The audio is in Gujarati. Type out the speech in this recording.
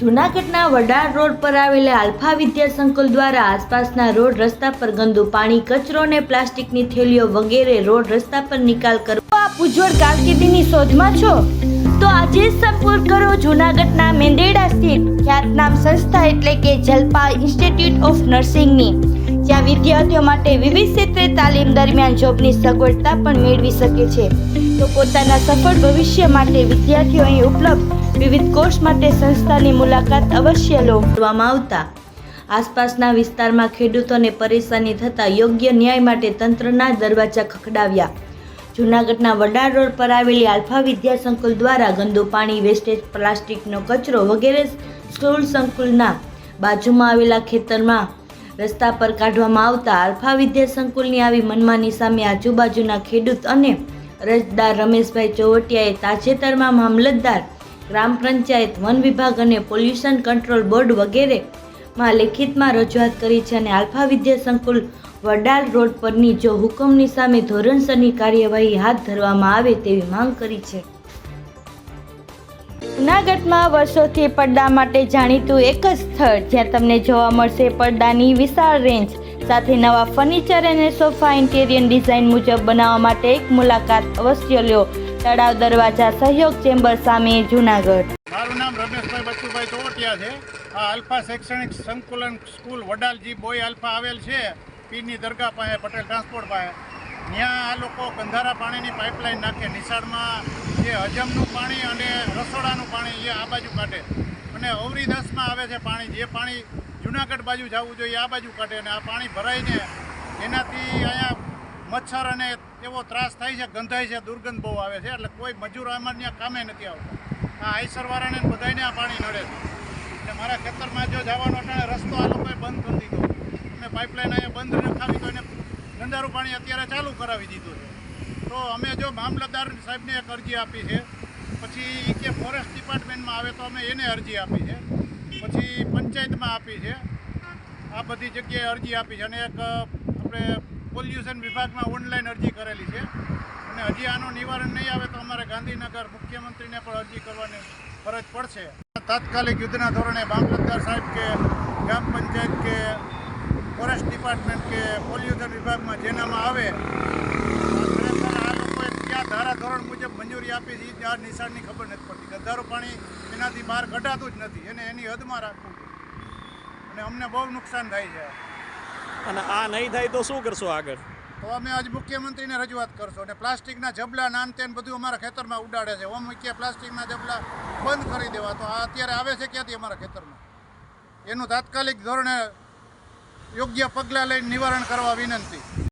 જૂનાગઢના વડાર રોડ પર આવેલા આલ્ફા વિદ્યા સંકુલ દ્વારા આસપાસના રોડ રસ્તા પર ગંદુ પાણી, કચરો અને પ્લાસ્ટિકની થેલીઓ વગેરે રોડ રસ્તા પર નિકાલ કરો આપ ઉજ્જવળ કારકિર્દીની શોધમાં છો? તો આજે સંપર્ક કરો જૂનાગઢના મેંદેડા સ્થિત ખ્યાતનામ સંસ્થા એટલે કે જલપા ઇન્સ્ટિટ્યૂટ ઓફ નર્સિંગની. જ્યાં વિદ્યાર્થીઓ માટે વિવિધ ક્ષેત્રે તાલીમ દરમિયાન જોબની સગવડતા પણ મેળવી શકે છે. તો પોતાના સફળ ભવિષ્ય માટે વિદ્યાર્થીઓ અહીં ઉપલબ્ધ. વિવિધ કોર્સ માટે સંસ્થાની મુલાકાત અવશ્ય લો. કરવામાં આવતા. આસપાસના વિસ્તારમાં ખેડૂતોને પરેશાની થતાં યોગ્ય ન્યાય માટે તંત્રના દરવાજા ખખડાવ્યા. જૂનાગઢના વડાર રોડ પર આવેલી આલ્ફા વિદ્યા સંકુલ દ્વારા ગંદુ પાણી, વેસ્ટેજ, પ્લાસ્ટિકનો કચરો વગેરે સ્કૂલ સંકુલના બાજુમાં આવેલા ખેતરમાં રસ્તા પર કાઢવામાં આવતા આલ્ફા વિદ્યા સંકુલની આવી મનમાની સામે આજુબાજુના ખેડૂત અને અરજદાર રમેશભાઈ ચોવટિયાએ તાજેતરમાં મામલતદાર, ગ્રામ પંચાયત, વન વિભાગ અને પોલ્યુશન કંટ્રોલ બોર્ડ વગેરેમાં લેખિતમાં રજૂઆત કરી છે અને આલ્ફા વિદ્યા સંકુલ વડાલ રોડ પરની જો હુકમની સામે ધોરણસરની કાર્યવાહી હાથ ધરવામાં આવે તેવી માંગ કરી છે. જૂનાગઢમાં વર્ષોથી પડદા માટે જાણીતું એક જ સ્થળ જ્યાં તમને જોવા મળશે પડદાની વિશાળ રેન્જ સાથે નવા ફર્નિચર અને સોફા ઇન્ટેરિયર ડિઝાઇન મુજબ બનાવવા માટે એક મુલાકાત અવશ્ય લ્યો તળાવ દરવાજા સહયોગ ચેમ્બર સામે જૂનાગઢ. મારું નામ રમેશભાઈ બચુભાઈ ચોવટિયા છે. આ આલ્ફા શૈક્ષણિક સંકુલન સ્કૂલ વડાલજી બોય આલ્ફા આવેલ છે. પીરની દરગાહ પાસે પટેલ ટ્રાન્સપોર્ટ પાસે. ત્યાં આ લોકો ગંધારા પાણીની પાઇપલાઇન નાખે, નિશાળમાં જે હજમનું પાણી અને રસોડાનું પાણી એ આ બાજુ કાઢે. અને અવરીદાસમાં આવે છે પાણી, જે પાણી જુનાગઢ બાજુ જવું જોઈએ આ બાજુ કાઢે અને આ પાણી ભરાઈને એનાથી અહીંયા મચ્છર અને એવો ત્રાસ થાય છે, ગંધાય છે, દુર્ગંધ બહુ આવે છે. એટલે કોઈ મજૂર ત્યાં કામે નથી આવતા. આ આઈસરવાળાને બધાને આ પાણી નડે છે. એટલે મારા ખેતરમાં જો જવાનો રસ્તો આ લોકોએ બંધ કરી દીધો. અને પાઇપલાઇન અહીંયા બંધ રખાવી તો એને ગંદારું પાણી અત્યારે ચાલુ કરાવી દીધું છે. તો અમે જો મામલતદાર સાહેબને એક અરજી આપી છે, પછી કે ફોરેસ્ટ ડિપાર્ટમેન્ટમાં આવે તો અમે એને અરજી આપી છે, પછી પંચાયતમાં આપી છે. આ બધી જગ્યાએ અરજી આપી છે અને એક આપણે પોલ્યુશન વિભાગમાં ઓનલાઈન અરજી કરેલી છે. અને હજી આનું નિવારણ નહીં આવે તો અમારે ગાંધીનગર મુખ્યમંત્રીને પણ અરજી કરવાની ફરજ પડશે. તાત્કાલિક યુદ્ધના ધોરણે મામલતદાર સાહેબ કે ગ્રામ પંચાયત કે ફોરેસ્ટ ડિપાર્ટમેન્ટ કે પોલ્યુશન વિભાગમાં જેનામાં આવે ખરેખર આ લોકોએ કયા ધારા ધોરણ મુજબ મંજૂરી આપી છે એ આ નિશાળની ખબર નથી પડતી. ગંધારું પાણી એનાથી બહાર કઢાતું જ નથી. એને એની હદમાં રાખવું અને અમને બહુ નુકસાન થાય છે. અને આ નહીં થાય તો શું કરશો આગળ? તો અમે આજ મુખ્યમંત્રીને રજૂઆત કરશો. અને પ્લાસ્ટિકના જબલા નાન તેન બધું અમારા ખેતરમાં ઉડાડે છે. ઓમ કે પ્લાસ્ટિકના જબલા બંધ કરી દેવા. તો આ અત્યારે આવે છે ક્યાંથી અમારા ખેતરમાં? એનું તાત્કાલિક ધોરણે યોગ્ય પગલાં લઈને નિવારણ કરવા વિનંતી.